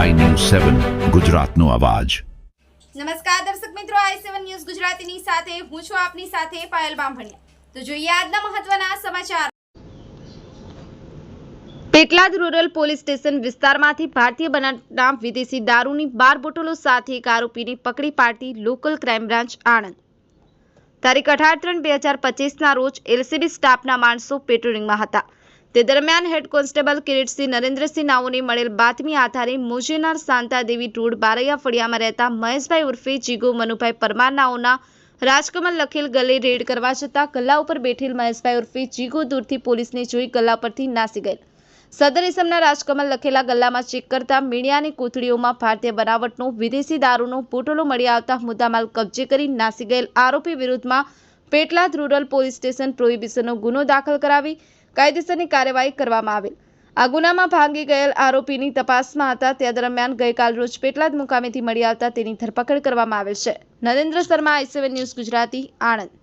સેવન ગુજરાતનો અવાજ. નમસ્કાર દર્શક મિત્રો આઈ સેવન ન્યૂઝ ગુજરાતીની સાથે હું છું આપની સાથે પાયલ બામભણિયા. તો જોઈએ આજના મહત્વના સમાચાર. પેટલાદ રૂરલ પોલીસ સ્ટેશન વિસ્તારમાંથી ભારતીય બનાવટના વિદેશી દારૂની બાર બોટલો સાથે એક આરોપીને પકડી પાડતી લોકલ ક્રાઇમ બ્રાન્ચ આણંદ. તારીખ અઢાર ત્રણ બે હજાર પચીસના રોજ એલસીબી સ્ટાફના માણસો પેટ્રોલિંગમાં હતા. તે દરમિયાન હેડ કોન્સ્ટેબલ કિરીટસિંહ નરેન્દ્રસિંહ નાઓને મળેલ બાતમી આધારે મોજેનાર શાંતાદેવી રોડ બારૈયા ફળિયામાં રહેતા મહેશભાઈ ઉર્ફે જીગો મનુભાઈ પરમાર નાઓના રાજકમલ લખેલ ગલે રેડ કરવા જતાં ગલ્લા ઉપર બેઠેલ મહેશભાઈ ઉર્ફે જીગો દૂરથી પોલીસને જોઈ ગલ્લા પરથી નાસી ગયેલ. સદર ઇસમના રાજકમલ લખેલા ગલ્લામાં ચેક કરતા મીડિયાની કોથળીઓમાં ભારતીય બનાવટનો વિદેશી દારૂનો બોટલો મળી આવતા મુદ્દામાલ કબજે કરી નાસી ગયેલ આરોપી વિરુદ્ધમાં પેટલાદ રૂરલ પોલીસ સ્ટેશન પ્રોહિબિશનનો ગુનો દાખલ કરાવી કાયદેસરની કાર્યવાહી કરવામાં આવેલ. આ ગુનામાં ભાંગી ગયેલ આરોપીની તપાસમાં હતા. તે દરમિયાન ગઈકાલ રોજ પેટલાદ મુકામેથી મળી આવતા તેની ધરપકડ કરવામાં આવેલ છે. Narendra Sharma I news Gujarati, Anand.